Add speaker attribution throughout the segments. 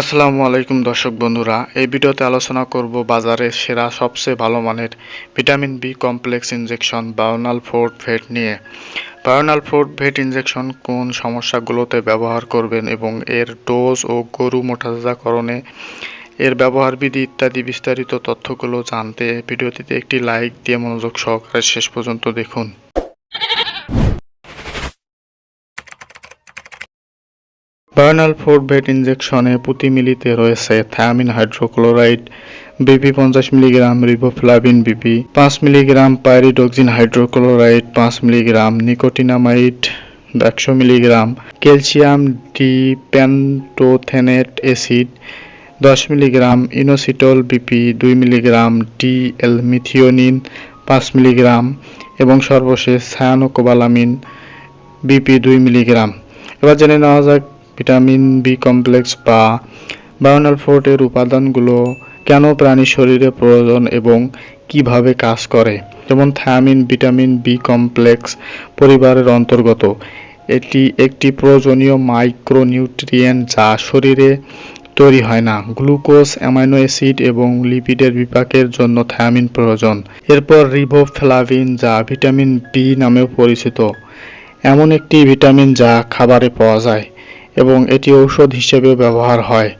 Speaker 1: আসসালামু আলাইকুম দর্শক বন্ধুরা, এই ভিডিওতে আলোচনা করব বাজারে সেরা সবচেয়ে ভালো মানের vitamin B complex injection Bional Forte Vet নিয়ে। বায়োনাল ফোর্ট ভেট ইনজেকশন কোন সমস্যাগুলোতে ব্যবহার করবেন এবং এর ডোজ ও গরু মোটাতাজাকরণে এর ব্যবহার বিধি ইত্যাদি বিস্তারিত তথ্যগুলো জানতে ভিডিওটিতে একটি লাইক দিয়ে মনোযোগ সহকারে শেষ পর্যন্ত দেখুন। বায়োনাল ফোর বেড ইনজেকশনে প্রতি মিলিতে রয়েছে থায়ামিন হাইড্রোক্লোরাইড, বিপি পঞ্চাশ মিলিগ্রাম রিবোফ্লাভিন বিপি, পাঁচ মিলিগ্রাম পাইরিডক্সিন হাইড্রোক্লোরাইড, পাঁচ মিলিগ্রাম নিকোটিনামাইড, একশো milligram calcium D pantothenate acid, দশ মিলিগ্রাম ইনোসিটল বিপি, দুই মিলিগ্রাম ডি এল মিথিওনিন, পাঁচ মিলিগ্রাম এবং সর্বশেষ সায়ানোকোবালামিন বিপি, দুই মিলিগ্রাম। এবার জেনে নেওয়া যাক ভিটামিন বি কমপ্লেক্স বা বায়োনাল ফোর্টের উপাদানগুলো কেন প্রাণী শরীরে প্রয়োজন এবং কীভাবে কাজ করে? যেমন থায়ামিন, ভিটামিন বি কমপ্লেক্স পরিবারের অন্তর্গত। এটি একটি প্রয়োজনীয় মাইক্রোনিউট্রিয়েন্ট যা শরীরে তৈরি হয় না। গ্লুকোজ, অ্যামাইনো অ্যাসিড এবং লিপিডের বিপাকের জন্য থায়ামিন প্রয়োজন। এরপর রিবোফ্লাভিন যা ভিটামিন বি নামেও পরিচিত। এমন একটি ভিটামিন যা খাবারে পাওয়া যায়। এবং এটি ঔষধ হিসেবে ব্যবহার হয়।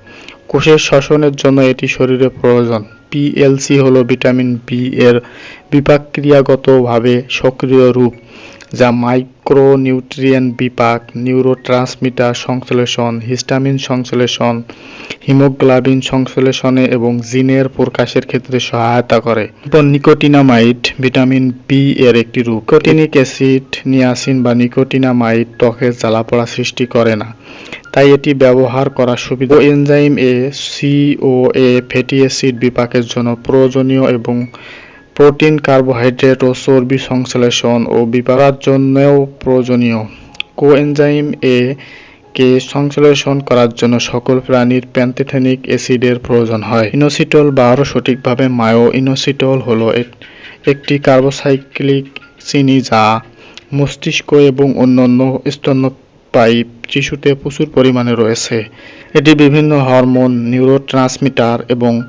Speaker 1: কোষের শ্বসনের জন্য এটি শরীরে প্রয়োজন। পিএলসি হলো ভিটামিন বি এর বিপাকক্রিয়াগতভাবে সক্রিয় রূপ, যা মাইক্রোনিউট্রিয়েন্ট বিপাক নিউরোট্রান্সমিটার সংশ্লেষণ হিস্টামিন সংশ্লেষণ হিমোগ্লোবিন সংশ্লেষণে এবং জিনের প্রকাশের ক্ষেত্রে সহায়তা করে। এরপর নিকোটিনামাইড ভিটামিন বি এর একটি রূপ। নিকোটিনিক অ্যাসিড, নিয়াসিন বা নিকোটিনামাইড ত্বকের জ্বালাপোড়া সৃষ্টি করে না, তাই এটি ব্যবহার করা সুবিধা। Enzyme A C O A fatty acid বিপাকের জন্য প্রয়োজনীয় এবং প্রোটিন, কার্বোহাইড্রেট ও চর্বি সংশ্লেষণ ও বিপাকের জন্যও প্রয়োজনীয়। কোএনজাইম এ কে সংশ্লেষণ করার জন্য সকল প্রাণীর প্যান্থেথেনিক অ্যাসিডের প্রয়োজন হয়। ইনোসিটল বা আরও সঠিকভাবে মায়ো ইনোসিটল হলো এক- একটি কার্বোসাইক্লিক চিনি যা মস্তিষ্ক এবং অন্যান্য স্তন্যপায়ী টিস্যুতে প্রচুর পরিমাণে রয়েছে। এটি বিভিন্ন হরমোন, নিউরোট্রান্সমিটার এবং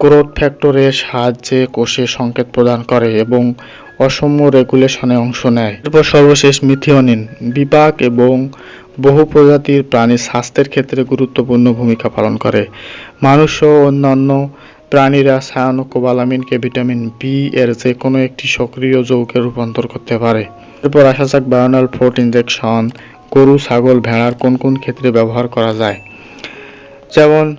Speaker 1: গ্রোথ ফ্যাক্টরের সাহায্যে কোষে সংকেত প্রদান করে এবং অসম রেগুলেশনে অংশ নেয়। এরপর সর্বশেষ মিথিওনিন, বিপাক এবং বহু প্রজাতির প্রাণীর স্বাস্থ্যের ক্ষেত্রে গুরুত্বপূর্ণ ভূমিকা পালন করে। মানুষ ও অন্যান্য প্রাণীরা সায়ানোকোবালামিনকে ভিটামিন বি এর যে কোনো একটি সক্রিয় যৌগে রূপান্তর করতে পারে। এরপর আসা যাক বায়োনাল ফোর্ট ইনজেকশন, গরু, ছাগল, ভেড়ার কোন কোন ক্ষেত্রে ব্যবহার করা যায়। যেমন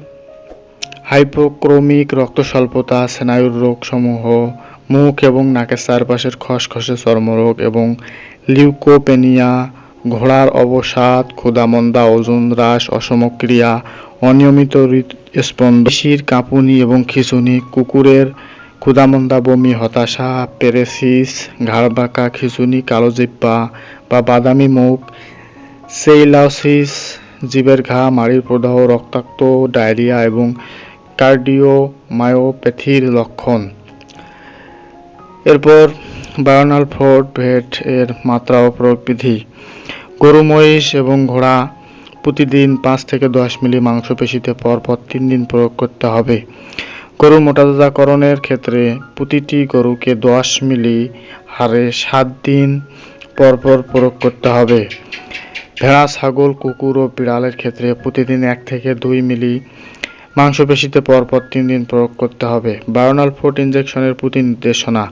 Speaker 1: হাইপোক্রোমিক রক্তস্বল্পতা, স্নায়ুর রোগসমূহ, মুখ এবং নাকের চারপাশের খসখসে চর্মরোগ এবং লিউকোপেনিয়া, ঘোড়ার অবসাদ, ক্ষুধামন্দা, ওজন হ্রাস, অসমক্রিয়া, অনিয়মিত হৃদস্পন্দন কাঁপুনি এবং খিচুনি, কুকুরের ক্ষুধামন্দা বমি, হতাশা, পেরেসিস ঘাড় বাঁকা খিঁচুনি, কালো জিব্বা বা বাদামি মুখ, সেইলাসিস জীবের ঘা, মাড়ির প্রদাহ, রক্তাক্ত, ডায়রিয়া এবং কার্ডিওমায়োপ্যাথির লক্ষণ। এরপর বায়োনাল ফোর্ট ভেট এর মাত্রা ও প্রয়োগ বিধি গরু, মহিষ এবং ঘোড়া প্রতিদিন পাঁচ থেকে দশ মিলি মাংসপেশিতে পরপর তিন দিন প্রয়োগ করতে হবে। গরু মোটাতাজাকরণের ক্ষেত্রে প্রতিটি গরুকে দশ মিলি হারে সাত দিন পরপর প্রয়োগ করতে হবে। ভেড়া, ছাগল, কুকুর ও বিড়ালের ক্ষেত্রে প্রতিদিন এক থেকে দুই মিলি মাংসপেশিতে পরপর তিন দিন প্রয়োগ করতে হবে। বায়োনাল ফোর্ট ইনজেকশনের প্রতি নির্দেশনা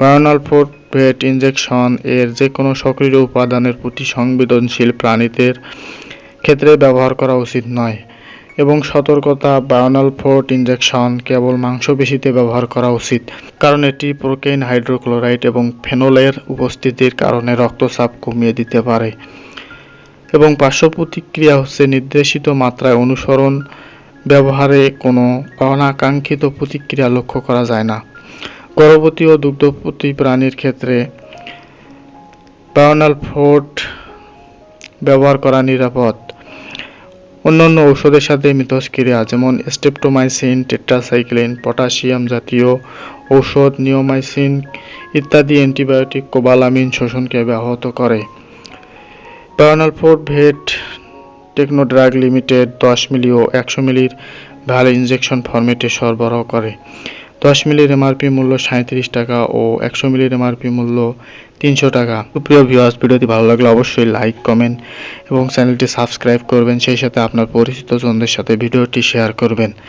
Speaker 1: বায়োনাল ফোর্ট ভেট ইনজেকশন এর যে কোনো সক্রিয় উপাদানের প্রতি সংবেদনশীল প্রাণীদের ক্ষেত্রে ব্যবহার করা উচিত নয় এবং সতর্কতা বায়োনাল ফোর্ট ইনজেকশন কেবল মাংসপেশিতে ব্যবহার করা উচিত, কারণ এটি প্রোকেইন হাইড্রোক্লোরাইড এবং ফেনলের উপস্থিতির কারণে রক্তচাপ কমিয়ে দিতে পারে। এবং পার্শ্ব প্রতিক্রিয়া হচ্ছে নির্দেশিত মাত্রায় অনুসরণ ব্যবহারে কোনো অনাকাঙ্ক্ষিত প্রতিক্রিয়া লক্ষ্য করা যায় না। গর্ভবতী ও দুগ্ধবতী প্রাণীর ক্ষেত্রে বায়োনাল ফোর্ট ব্যবহার করা নিরাপদ। অন্যান্য ঔষধের সাথে মিথস্ক্রিয়া, যেমন স্টেপটোমাইসিন, টেট্রাসাইক্লিন, পটাশিয়াম জাতীয় ঔষধ, নিওমাইসিন ইত্যাদি অ্যান্টিবায়োটিক, কোবালামিন শোষণকে ব্যাহত করে। Bional Forte Vet Techno Drug Limited দশ মিলি ও একশো মিলির ভ্যালো ইনজেকশন ফরম্যাটে সরবরাহ করে। দশ মিলির এমআরপি মূল্য সাঁত্রিশ টাকা ও একশো মিলির এমআরপি মূল্য তিনশো টাকা। সুপ্রিয় ভিউয়ার্স ভিডিওটি ভালো লাগলে অবশ্যই লাইক কমেন্ট এবং চ্যানেলটি সাবস্ক্রাইব করবেন, সেই সাথে আপনার পরিচিত জনদের সাথে ভিডিওটি শেয়ার করবেন।